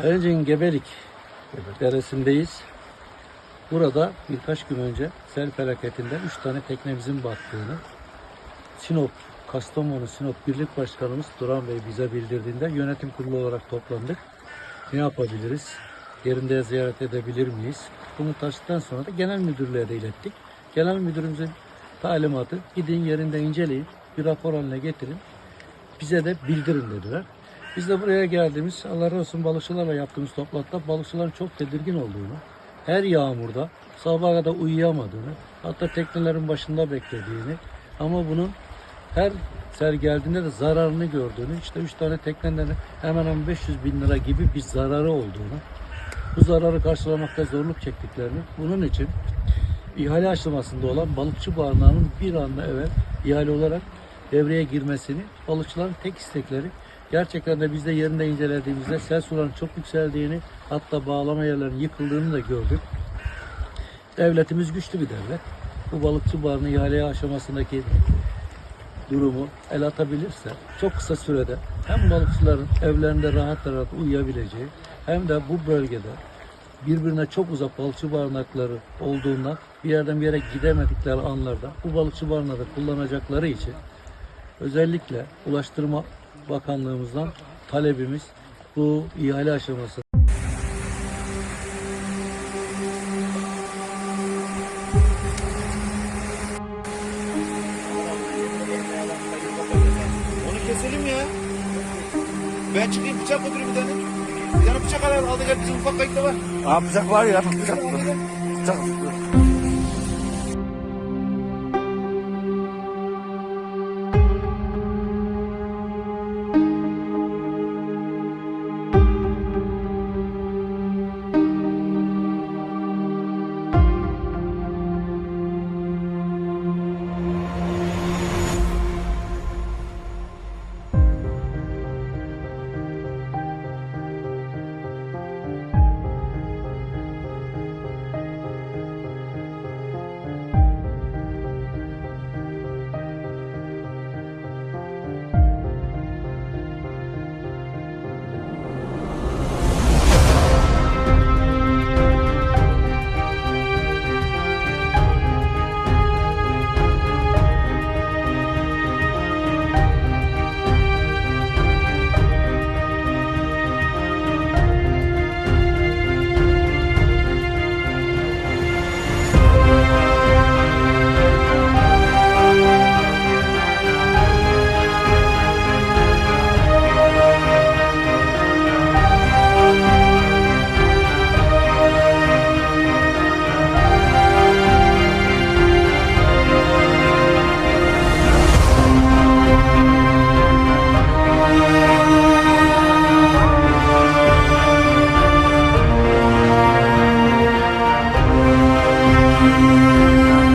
Ayıncık'ın Gebelik deresindeyiz. Burada birkaç gün önce sel felaketinden 3 tane teknemizin battığını Sinop, Kastamonu Sinop Birlik Başkanımız Duran Bey bize bildirdiğinde yönetim kurulu olarak toplandık. Ne yapabiliriz? Yerinde ziyaret edebilir miyiz? Bunu taşıdıktan sonra da genel müdürlüğe de ilettik. Genel müdürümüzün talimatı gidin yerinde inceleyin, bir rapor haline getirin, bize de bildirin dediler. Biz de buraya geldiğimiz Allah razı olsun balıkçılarla yaptığımız toplantıda balıkçıların çok tedirgin olduğunu, her yağmurda sabaha kadar uyuyamadığını, hatta teknelerin başında beklediğini ama bunun her sel geldiğinde de zararını gördüğünü, işte üç tane teknenin hemen hemen 500 bin lira gibi bir zararı olduğunu, bu zararı karşılamakta zorluk çektiklerini, bunun için ihale aşamasında olan balıkçı barınağının bir anda evvel ihale olarak devreye girmesini balıkçıların tek istekleri gerçekten de biz de yerinde incelediğimizde sel sularının çok yükseldiğini hatta bağlama yerlerinin yıkıldığını da gördük. Devletimiz güçlü bir devlet. Bu balıkçı barınağı ihale aşamasındaki durumu el atabilirse çok kısa sürede hem balıkçıların evlerinde rahat rahat uyuyabileceği hem de bu bölgede birbirine çok uzak balıkçı barınakları olduğundan bir yerden bir yere gidemedikleri anlarda bu balıkçı barınağı da kullanacakları için özellikle Ulaştırma Bakanlığımızdan talebimiz bu ihale aşaması Onu keselim ya. Ben çıkayım bıçak götüreyim bir tane. Bir tane bıçak al, al da gel bizim ufak kayıkta var. Abi bıçak var ya. Bıçak. Gel. Bıçak.